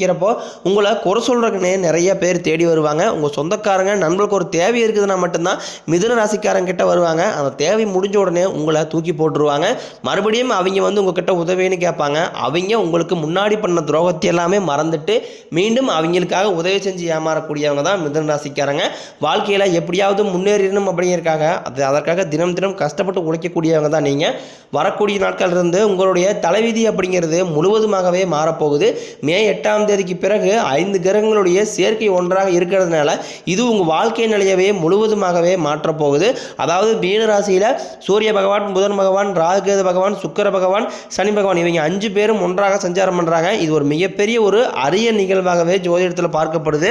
நிற்கிறப்போ உங்களை குறை சொல்கிறக்குனே நிறைய பேர் தேடி வருவாங்க. உங்கள் சொந்தக்காரங்க நண்பர்களுக்கு ஒரு தேவை இருக்குதுன்னா மட்டும்தான் மிதுன ராசிக்காரங்க கிட்ட வருவாங்க. அந்த தேவை முடிஞ்ச உடனே உங்களை தூக்கி போட்டுருவாங்க. மறுபடியும் அவங்க வந்து உங்ககிட்ட உதவின்னு கேட்பாங்க. அவங்க உங்களுக்கு முன்னாடி பண்ண துரோகத்தை எல்லாமே மறந்துட்டு மீண்டும் அவங்களுக்காக உதவி செஞ்சு ஏமாறக்கூடியவங்க தான் மிதுன ராசிக்காரங்க. வாழ்க்கையில் எப்படியாவது முன்னேறணும் அப்படிங்கிறதுக்காக அது அதற்காக தினம் தினம் கஷ்டப்பட்டு உழைக்கக்கூடியவங்க தான் நீங்கள் வரக்கூடிய நாட்கள் இருந்து உங்களுடைய தலைவிதி அப்படிங்கிறது முழுவதுமாகவே மாறப்போகுது. மே எட்டாம் தேதிக்கு பிறகு ஐந்து கிரகங்களுடைய சேர்க்கை ஒன்றாக இருக்கிறதுனால இது உங்கள் வாழ்க்கை நிலையவே முழுவதுமாகவே மாற்றப்போகுது. அதாவது மீன ராசியில் சூரிய பகவான் புதன் பகவான் ராகுகேது பகவான் சுக்கர பகவான் சனி பகவான் இவங்க அஞ்சு பேரும் ஒன்றாக சஞ்சாரம் பண்ணுறாங்க இது ஒரு மிகப்பெரிய ஒரு அரிய நிகழ்வாகவே ஜோதிடத்தில் பார்க்கப்படுது.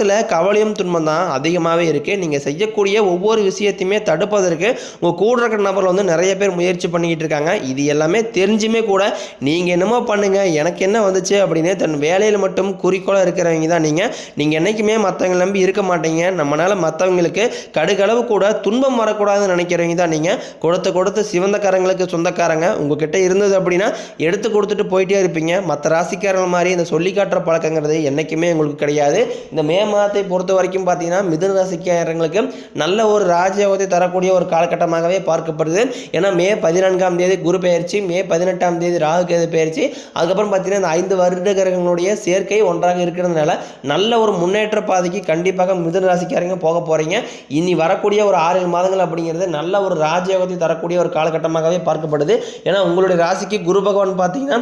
மனசில் கவலையும் துன்பம் தான் அதிகமாகவே இருக்குது நீங்கள் செய்யக்கூடிய ஒவ்வொரு விஷயத்தையுமே தடுப்பதற்கு உங்கள் கூட இருக்கிற நபர்கள் வந்து நிறைய பேர் முயற்சி பண்ணிக்கிட்டு இருக்காங்க. இது எல்லாமே தெரிஞ்சுமே கூட நீங்கள் என்னமோ பண்ணுங்க எனக்கு என்ன வந்துச்சு அப்படின்னு தன் வேலையில் மட்டும் குறிக்கோளாக இருக்கிறவங்க தான் நீங்கள் நீங்கள் என்றைக்குமே மற்றவங்களை நம்பி இருக்க மாட்டீங்க. நம்மளால் மற்றவங்களுக்கு கடுகளவு கூட துன்பம் வரக்கூடாதுன்னு நினைக்கிறவங்க தான் நீங்கள் கொடுத்து கொடுத்து சிவந்தக்காரங்களுக்கு சொந்தக்காரங்க. உங்ககிட்ட இருந்தது அப்படின்னா எடுத்து கொடுத்துட்டு போயிட்டே இருப்பீங்க. மற்ற ராசிக்காரங்க மாதிரி இந்த சொல்லி காட்டுற பழக்கங்கிறது என்றைக்குமே உங்களுக்கு கிடையாது. இந்த மே மாதத்தை பொறுத்த வரைக்கும் பார்த்தீங்கன்னா மிதுன ராசிக்காரங்களுக்கு நல்ல ஒரு ராஜயோகத்தை தரக்கூடிய ஒரு காலகட்டமாகவே பார்க்கப்படுது. ஏன்னா மே பதினான்காம் தேதி குரு பெயர்ச்சி மே பதினெட்டாம் தேதி ராகு கேது பெயர்ச்சி. அதுக்கப்புறம் பார்த்தீங்கன்னா இந்த ஐந்து வருட கிரகங்களுடைய சேர்க்கை ஒன்றாக இருக்கிறதுனால நல்ல ஒரு முன்னேற்ற பாதைக்கு கண்டிப்பாக மிதுன ராசிக்காரங்க போக போகிறீங்க இனி வரக்கூடிய ஒரு ஆறு ஏழு மாதங்கள் அப்படிங்கிறது நல்ல ஒரு ராஜயோகத்தை தரக்கூடிய ஒரு காலகட்டமாகவே பார்க்கப்படுது. ஏன்னா உங்களுடைய ராசிக்கு குரு பகவான் பார்த்தீங்கன்னா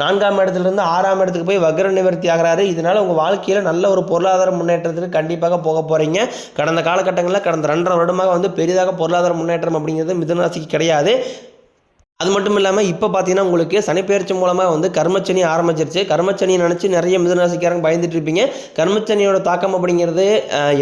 நான்காம் இடத்துலேருந்து ஆறாம் இடத்துக்கு போய் வக்ர நிவர்த்தி ஆகிறாரு. இதனால் உங்கள் வாழ்க்கையில் நல்ல ஒரு பொருளாதார முன்னேற்றத்துக்கு கண்டிப்பாக போக போகிறீங்க கடந்த காலகட்டங்களில் கடந்த ரெண்டரை வருடமாக வந்து பெரிதாக பொருளாதார முன்னேற்றம் அப்படிங்கிறது மிதனராசிக்கு கிடையாது. அது மட்டும் இல்லாமல் இப்போ பார்த்தீங்கன்னா உங்களுக்கு சனிப்பெயர்ச்சி மூலமாக வந்து கர்மச்சனி ஆரம்பிச்சிருச்சு. கர்மச்சனியை நினச்சி நிறைய மிதனராசிக்காரங்க பயந்துட்டு இருப்பீங்க. கர்மச்சனியோட தாக்கம் அப்படிங்கிறது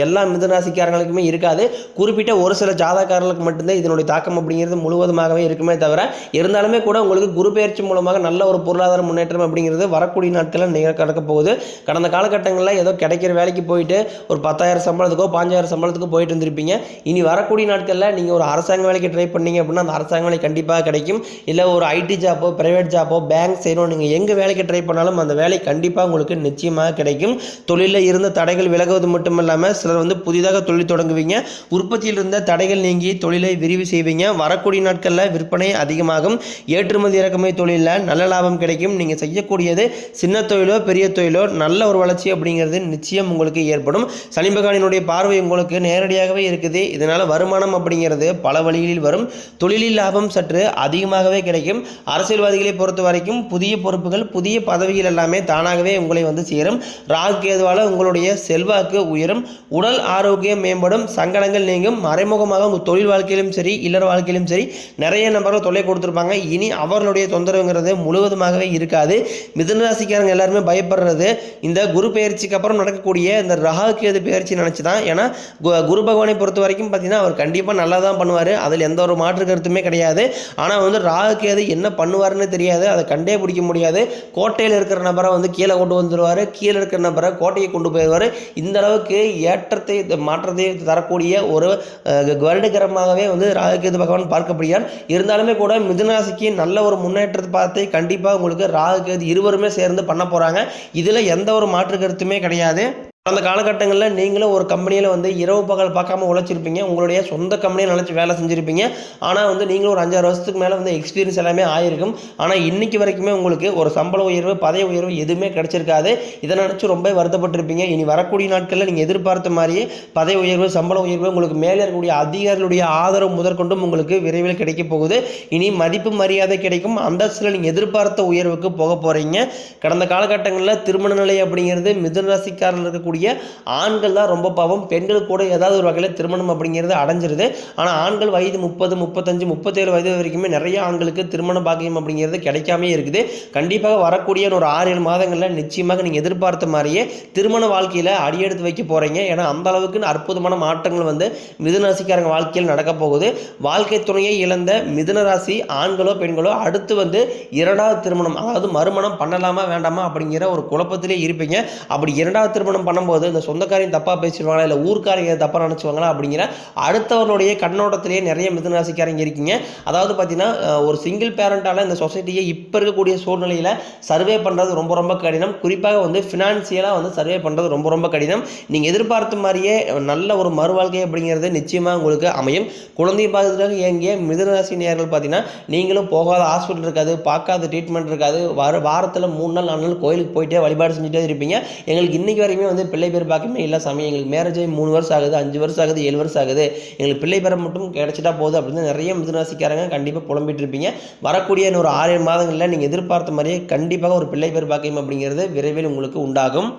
எல்லா மிதனராசிக்காரங்களுக்குமே இருக்காது. குறிப்பிட்ட ஒரு சில ஜாதகாரர்களுக்கு மட்டும்தான் இதனுடைய தாக்கம் அப்படிங்கிறது முழுவதுமாகவே இருக்குமே தவிர இருந்தாலுமே கூட உங்களுக்கு குரு பெயர்ச்சி மூலமாக நல்ல ஒரு பொருளாதார முன்னேற்றம் அப்படிங்கிறது வரக்கூடிய நாட்களில் நிகழ கிடக்க போகுது. கடந்த காலகட்டங்களில் ஏதோ கிடைக்கிற வேலைக்கு போயிட்டு ஒரு பத்தாயிரம் சம்பளத்துக்கோ பாஞ்சாயிரம் சம்பளத்துக்கோ போயிட்டு இருந்திருப்பீங்க. இனி வரக்கூடிய நாட்களில் நீங்கள் ஒரு அரசாங்க வேலைக்கு ட்ரை பண்ணீங்க அப்படின்னா அந்த அரசாங்க வேலை கண்டிப்பாக கிடைக்கும். இல்லை ஒரு ஐடி ஜாப்போ ப்ரைவேட் ஜாப்போ பேங்க் செய்யணும் நீங்கள் எங்கே வேலைக்கு ட்ரை பண்ணாலும் அந்த வேலை கண்டிப்பாக உங்களுக்கு நிச்சயமாக கிடைக்கும். தொழிலில் இருந்த தடைகள் விலகுவது மட்டும் இல்லாமல் சிலர் வந்து புதிதாக தொழில் தொடங்குவீங்க. உற்பத்தியில் இருந்த தடைகள் நீங்கி தொழிலை விரிவு செய்வீங்க. வரக்கூடிய நாட்களில் விற்பனை அதிகமாகும். ஏற்றுமதி இறக்குமதி தொழிலில் நல்ல லாபம் கிடைக்கும். நீங்கள் செய்யக்கூடியது சின்ன தொழிலோ பெரிய தொழிலோ நல்ல ஒரு வளர்ச்சி அப்படிங்கிறது நிச்சயம் உங்களுக்கு ஏற்படும். சனி பகவானினுடைய பார்வை உங்களுக்கு நேரடியாகவே இருக்குது. இதனால் வருமானம் அப்படிங்கிறது பல வழிகளில் வரும். தொழிலில் லாபம் சற்று அதிகமாக அதிகமாகவே கிடைக்கும். அரசியல்வாதிகளை பொறுத்த வரைக்கும் புதிய பொறுப்புகள் புதிய பதவிகள் எல்லாமே தானாகவே உங்களை வந்து சேரும். ராகு கேதுவால் உங்களுடைய செல்வாக்கு உயரும். உடல் ஆரோக்கியம் மேம்படும். சங்கடங்கள் நீங்கும். மறைமுகமாக உங்கள் தொழில் வாழ்க்கையிலும் சரி இல்லற வாழ்க்கையிலும் சரி நிறைய நபர்கள் தொல்லை கொடுத்துருப்பாங்க. இனி அவர்களுடைய தொந்தரவுங்கிறது முழுவதுமாகவே இருக்காது. மிதனராசிக்காரங்க எல்லாருமே பயப்படுறது. இந்த குரு பெயர்ச்சிக்கு அப்புறம் நடக்கக்கூடிய இந்த ராகு கேது பயிற்சி நினச்சி தான் ஏன்னா கு- குரு பகவானை பொறுத்த வரைக்கும் பார்த்தீங்கன்னா அவர் கண்டிப்பாக நல்லா தான் பண்ணுவார். அதில் எந்த ஒரு மாற்று கருத்துமே கிடையாது. ஆனால் வந்து ராகு கேது என்ன பண்ணுவாருன்னு தெரியாது. அதை கண்டே பிடிக்க முடியாது. கோட்டையில் இருக்கிற நபரை வந்து கீழே கொண்டு வந்துடுவார் கீழே இருக்கிற நபரை கோட்டையை கொண்டு போயிடுவார். இந்த அளவுக்கு ஏற்றத்தை மாற்றத்தை தரக்கூடிய ஒரு வருடகரமாகவே வந்து ராகுகேது பகவான் பார்க்கப்படுகிறார். இருந்தாலுமே கூட மிதுனராசிக்கு நல்ல ஒரு முன்னேற்றத்தை பார்த்து கண்டிப்பாக உங்களுக்கு ராகுகேது இருவருமே சேர்ந்து பண்ண போகிறாங்க இதில் எந்த ஒரு மாற்று கருத்துமே கிடையாது. அந்த காலகட்டங்களில் நீங்களும் ஒரு கம்பெனியில் வந்து இரவு பகல் பார்க்காம உழைச்சிருப்பீங்க. உங்களுடைய சொந்த கம்பெனியை நினச்சி வேலை செஞ்சுருப்பீங்க. ஆனால் வந்து நீங்களும் ஒரு அஞ்சாறு வருஷத்துக்கு மேலே வந்து எக்ஸ்பீரியன்ஸ் எல்லாமே ஆயிருக்கும். ஆனால் இன்றைக்கி வரைக்குமே உங்களுக்கு ஒரு சம்பள உயர்வு பதவி உயர்வு எதுவுமே கிடச்சிருக்காது. இதை நினச்சி ரொம்ப வருத்தப்பட்டிருப்பீங்க. இனி வரக்கூடிய நாட்களில் நீங்கள் எதிர்பார்த்த மாதிரியே பதவி உயர்வு சம்பள உயர்வு உங்களுக்கு மேலே இருக்கக்கூடிய அதிகாரிகளுடைய ஆதரவு முதற்கொண்டும் உங்களுக்கு விரைவில் கிடைக்க போகுது. இனி மதிப்பு மரியாதை கிடைக்கும். அந்தஸ்தில் நீங்கள் எதிர்பார்த்த உயர்வுக்கு போக போகிறீங்க கடந்த காலகட்டங்களில் திருமண நிலை அப்படிங்கிறது மிதுன ராசிக்காரில் இருக்கக்கூடிய ஆண்கள் தான் ரொம்ப பாவம். பெண்கள் கூட ஏதாவது ஒரு வகையில் திருமணம் அப்படிங்கிறது அடைஞ்சிருது. ஆனால் ஆண்கள் வயது முப்பது முப்பத்தஞ்சு முப்பத்தேழு வயது வரைக்குமே நிறைய ஆண்களுக்கு திருமண பாக்கியம் அப்படிங்கிறது கிடைக்காமே இருக்குது. கண்டிப்பாக வரக்கூடிய ஒரு ஆறு ஏழு மாதங்களில் நிச்சயமாக நீங்கள் எதிர்பார்த்த மாதிரியே திருமண வாழ்க்கையில் அடியெடுத்து வைக்க போகிறீங்க ஏன்னா அந்த அளவுக்கு அற்புதமான மாற்றங்கள் வந்து மிதுனராசிக்காரங்க வாழ்க்கையில் நடக்க போகுது. வாழ்க்கை துணையை இழந்த மிதுனராசி ஆண்களோ பெண்களோ அடுத்து வந்து இரண்டாவது திருமணம் அதாவது மறுமணம் பண்ணலாமா வேண்டாமா அப்படிங்கிற ஒரு குழப்பத்திலே இருப்பீங்க. அப்படி இரண்டாவது திருமணம் பண்ணும்போது இந்த சொந்தக்காரையும் தப்பாக பேசிடுவாங்களா இல்லை ஊர்க்காரங்க தப்பாக நினச்சிவாங்களா அப்படிங்கிற அடுத்தவர்களுடைய கண்ணோட்டத்திலேயே நிறைய மிதனராசிக்காரங்க இருக்கீங்க. அதாவது பார்த்தீங்கன்னா ஒரு சிங்கிள் பேரண்டால் இந்த சொசைட்டியை இப்போ இருக்கக்கூடிய சூழ்நிலையில் சர்வே பண்ணுறது ரொம்ப ரொம்ப கடினம். குறிப்பாக வந்து ஃபினான்சியலாக வந்து சர்வே பண்ணுறது ரொம்ப ரொம்ப கடினம். நீங்கள் எதிர்பார்த்த மாதிரியே நல்ல ஒரு மறுவாழ்க்கை அப்படிங்கிறது நிச்சயமாக உங்களுக்கு அமையும். குழந்தை பாதுகாக்க இயங்கிய மிதனராசி நேர்கள் பார்த்தீங்கன்னா நீங்களும் போகாத ஹாஸ்பிட்டல் இருக்காது பார்க்காத ட்ரீட்மெண்ட் இருக்காது. வார வாரத்தில் மூணு நாள் நாலு நாள் கோயிலுக்கு போயிட்டே வழிபாடு செஞ்சுட்டே இருப்பீங்க. எங்களுக்கு இன்றைக்கி வரைக்குமே வந்து பிள்ளை பேர் பாக்கியமே இல்லை சாமி. எங்களுக்கு மேரேஜ் ஆகி மூணு வருஷம் ஆகுது அஞ்சு வருஷம் ஆகுது ஏழு வருஷம் ஆகுது. எங்களுக்கு பிள்ளை பேரை மட்டும் கிடைச்சிட்டா போதும் அப்படின்னு நிறைய மிதுனராசிக்காரங்க கண்டிப்பாக புலம்பிட்டு இருப்பீங்க. வரக்கூடிய இன்னும் ஒரு ஆறு மாதங்களில் நீங்கள் எதிர்பார்த்த மாதிரியே கண்டிப்பாக ஒரு பிள்ளை பேர் பாக்கியம் அப்படிங்கிறது விரைவில் உங்களுக்கு உண்டாகும்.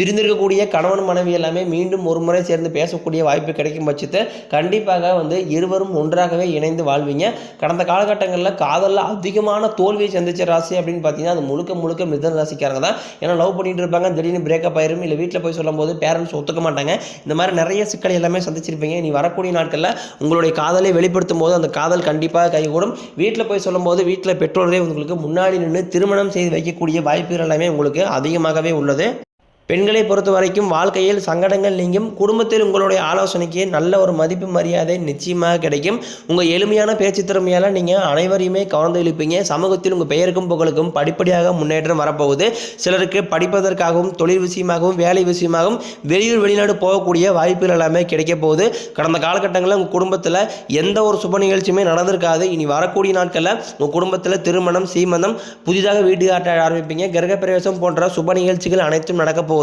பிரிந்திருக்கக்கூடிய கணவன் மனைவி எல்லாமே மீண்டும் ஒரு முறை சேர்ந்து பேசக்கூடிய வாய்ப்பு கிடைக்கும் பட்சத்தை கண்டிப்பாக வந்து இருவரும் ஒன்றாகவே இணைந்து வாழ்வீங்க. கடந்த காலகட்டங்களில் காதலில் அதிகமான தோல்வியை சந்திச்ச ராசி அப்படின்னு பார்த்தீங்கன்னா அது முழுக்க முழுக்க மிதன ராசிக்காரங்க தான். ஏன்னா லவ் பண்ணிட்டு இருப்பாங்க திடீர்னு பிரேக்கப் ஆயிரும் இல்லை வீட்டில் போய் சொல்லும்போது பேரண்ட்ஸ் ஒத்துக்க மாட்டாங்க. இந்த மாதிரி நிறைய சிக்கல் எல்லாமே சந்திச்சிருப்பீங்க. நீ வரக்கூடிய நாட்களில் உங்களுடைய காதலை வெளிப்படுத்தும் போது அந்த காதல் கண்டிப்பாக கைகூடும். வீட்டில் போய் சொல்லும்போது வீட்டில் பெற்றோரே உங்களுக்கு முன்னாடி நின்று திருமணம் செய்து வைக்கக்கூடிய வாய்ப்புகள் எல்லாமே உங்களுக்கு அதிகமாகவே உள்ளது. பெண்களை பொறுத்த வரைக்கும் வாழ்க்கையில் சங்கடங்கள் நீங்கும். குடும்பத்தில் உங்களுடைய ஆலோசனைக்கு நல்ல ஒரு மதிப்பு மரியாதை நிச்சயமாக கிடைக்கும். உங்கள் எளிமையான பேச்சு திறமையால் நீங்கள் அனைவரையுமே கவர்ந்து இழுப்பீங்க. சமூகத்தில் உங்கள் பெயருக்கும் புகழுக்கும் படிப்படியாக முன்னேற்றம் வரப்போகுது. சிலருக்கு படிப்பதற்காகவும் தொழில் விஷயமாகவும் வேலை விஷயமாகவும் வெளியூர் வெளிநாடு போகக்கூடிய வாய்ப்புகள் எல்லாமே கிடைக்க போகுது. கடந்த காலகட்டங்களில் உங்கள் குடும்பத்தில் எந்த ஒரு சுப நிகழ்ச்சியுமே நடந்திருக்காது. இனி வரக்கூடிய நாட்களில் உங்கள் குடும்பத்தில் திருமணம் சீமந்தம் புதிதாக வீடு காட்ட ஆரம்பிப்பீங்க. கிரகப்பிரவேசம் போன்ற சுப நிகழ்ச்சிகள் அனைத்தும் நடக்க போகுது.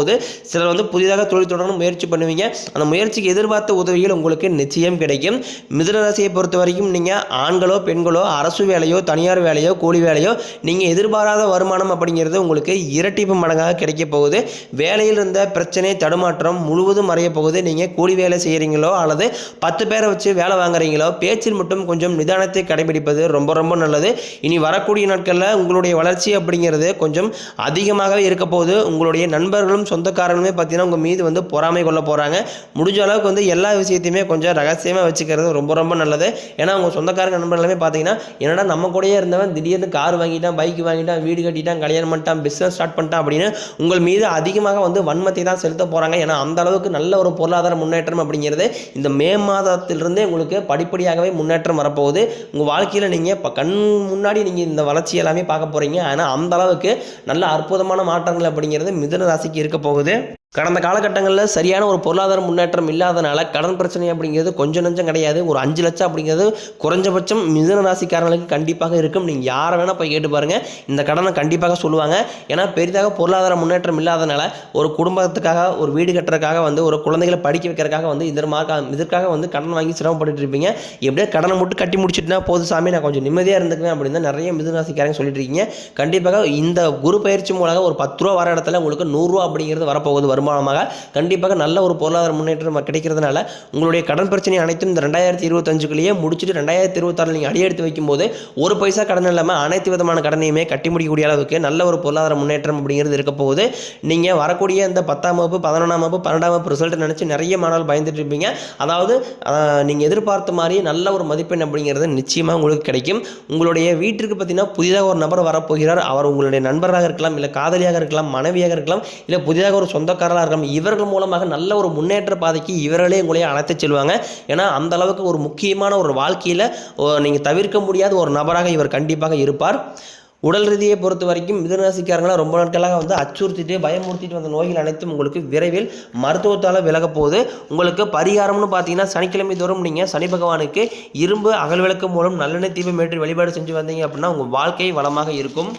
சிலர் வந்து புதிதாக தொழில் தொடங்கணும் முயற்சி பண்ணுவீங்க. அந்த முயற்சிக்கு எதிர்பார்த்த உதவிகள் உங்களுக்கு நிச்சயம் கிடைக்கும். மிதுனராசியை பொறுத்த வரைக்கும் நீங்கள் ஆண்களோ பெண்களோ அரசு வேலையோ தனியார் வேலையோ கூலி வேலையோ நீங்கள் எதிர்பாராத வருமானம் அப்படிங்கிறது உங்களுக்கு இரட்டிப்பு மடங்காக கிடைக்க போகுது. வேலையில் இருந்த பிரச்சனை தடுமாற்றம் முழுவதும் மறைய போகுது. நீங்கள் கூலி வேலை செய்கிறீங்களோ அல்லது பத்து பேரை வச்சு வேலை வாங்குறீங்களோ பேச்சில் மட்டும் கொஞ்சம் நிதானத்தை கடைபிடிப்பது ரொம்ப ரொம்ப நல்லது. இனி வரக்கூடிய நாட்களில் உங்களுடைய வளர்ச்சி அப்படிங்கிறது கொஞ்சம் அதிகமாகவே இருக்க போகுது. உங்களுடைய நண்பர்களும் சொந்தக்காரங்களுமே பார்த்தீங்கன்னா உங்கள் மீது வந்து பொறாமை கொள்ள போகிறாங்க முடிஞ்ச அளவுக்கு வந்து எல்லா விஷயத்தையுமே கொஞ்சம் ரகசியமாக வச்சுக்கிறது ரொம்ப ரொம்ப நல்லது. ஏன்னா உங்கள் சொந்தக்காரங்க நண்பர் எல்லாமே பார்த்தீங்கன்னா என்னடா நம்ம கூடயே இருந்தவன் திடீர்னு கார் வாங்கிட்டான் பைக் வாங்கிட்டான் வீடு கட்டிட்டான் கல்யாணம் பண்ணிட்டான் பிஸ்னஸ் ஸ்டார்ட் பண்ணிட்டான் அப்படின்னு உங்கள் மீது அதிகமாக வந்து வன்மத்தை தான் செலுத்த போகிறாங்க ஏன்னா அந்த அளவுக்கு நல்ல ஒரு பொருளாதார முன்னேற்றம் அப்படிங்கிறது இந்த மே மாதத்திலிருந்தே உங்களுக்கு படிப்படியாகவே முன்னேற்றம் வரப்போகுது. உங்கள் வாழ்க்கையில் நீங்கள் இப்போ கண் முன்னாடி நீங்கள் இந்த வளர்ச்சி எல்லாமே பார்க்க போகிறீங்க ஆனால் அந்த அளவுக்கு நல்ல அற்புதமான மாற்றங்கள் அப்படிங்கிறது மிதுன ராசிக்கு இருக்க போகுது. கடந்த காலகட்டங்களில் சரியான ஒரு பொருளாதார முன்னேற்றம் இல்லாதனால கடன் பிரச்சனை அப்படிங்கிறது கொஞ்சம் நஞ்சம் கிடையாது. ஒரு அஞ்சு லட்சம் அப்படிங்கிறது குறைஞ்சபட்சம் மிதுன ராசிக்காரங்களுக்கு கண்டிப்பாக இருக்கும். நீங்கள் யாரை வேணால் போய் கேட்டு பாருங்கள் இந்த கடனை கண்டிப்பாக சொல்லுவாங்க. ஏன்னா பெரிதாக பொருளாதார முன்னேற்றம் இல்லாதனால ஒரு குடும்பத்துக்காக ஒரு வீடு கட்டுறதுக்காக வந்து ஒரு குழந்தைகளை படிக்க வைக்கிறதுக்காக வந்து இதற்காக இதற்காக வந்து கடன் வாங்கி சிரமப்பட்டு இருப்பீங்க. எப்படியோ கடனை மட்டும் கட்டி முடிச்சுட்டுனா போது சாமி. நான் கொஞ்சம் நிம்மதியாக இருந்துக்குவேன் அப்படின்னு நிறைய மிதுன ராசிக்காரங்க சொல்லிட்டு இருக்கீங்க. கண்டிப்பாக இந்த குரு பயிற்சி மூலமாக ஒரு பத்து ரூபா வர இடத்துல உங்களுக்கு நூறுரூவா அப்படிங்கிறது வரப்போகுது வருமானமாக கண்டிப்பாக நல்ல ஒரு பொருளாதார முன்னேற்றம் கிடைக்கிறதுனால உங்களுடைய கடன் பிரச்சனை அனைத்தும் இந்த ரெண்டாயிரத்தி இருபத்தஞ்சுக்குள்ளேயே முடிச்சுட்டு ரெண்டாயிரத்தி இருபத்தாறு நீங்கள் அடியெடுத்து வைக்கும்போது ஒரு பைசா கடன் இல்லாமல் அனைத்து விதமான கடனையுமே கட்டி முடிக்கக்கூடிய அளவுக்கு நல்ல ஒரு பொருளாதார முன்னேற்றம் அப்படிங்கிறது இருக்க போகுது. நீங்கள் வரக்கூடிய இந்த பத்தாம் வகுப்பு பதினொன்றாம் வகுப்பு பன்னெண்டாம் வகுப்பு ரிசல்ட் நினச்சி நிறைய மாணவர்கள் பயந்துட்டு இருப்பீங்க. அதாவது நீங்கள் எதிர்பார்த்த மாதிரி நல்ல ஒரு மதிப்பெண் அப்படிங்கிறது நிச்சயமாக உங்களுக்கு கிடைக்கும். உங்களுடைய வீட்டிற்கு பார்த்தீங்கன்னா புதிதாக ஒரு நபர் வரப்போகிறார். அவர் உங்களுடைய நண்பராக இருக்கலாம் இல்லை காதலியாக இருக்கலாம் மனைவியாக இருக்கலாம் இல்லை புதிதாக ஒரு சொந்தக்காரராக இருக்கணும் இவர்கள் மூலமாக நல்ல ஒரு முன்னேற்ற பாதைக்கு இவர்களே உங்களை அழைத்து செல்வாங்க. ஏன்னா அந்த அளவுக்கு ஒரு முக்கியமான ஒரு வாழ்க்கையில் நீங்கள் தவிர்க்க முடியாத ஒரு நபராக இவர் கண்டிப்பாக இருப்பார். உடல் ரீதியை பொறுத்த வரைக்கும் மிதனராசிக்காரங்களாம் ரொம்ப நாட்களாக வந்து அச்சுறுத்திட்டு பயமுறுத்திட்டு வந்த நோய்கள் அனைத்தும் உங்களுக்கு விரைவில் மருத்துவத்தால் விலக போகுது. உங்களுக்கு பரிகாரம்னு பார்த்தீங்கன்னா சனிக்கிழமை தோறும் நீங்கள் சனி பகவானுக்கு இரும்பு அகல் விளக்கு மூலம் நல்லெண்ணெய் தீபம் ஏற்றி வழிபாடு செஞ்சு வந்தீங்க அப்படின்னா உங்கள் வாழ்க்கை வளமாக இருக்கும்.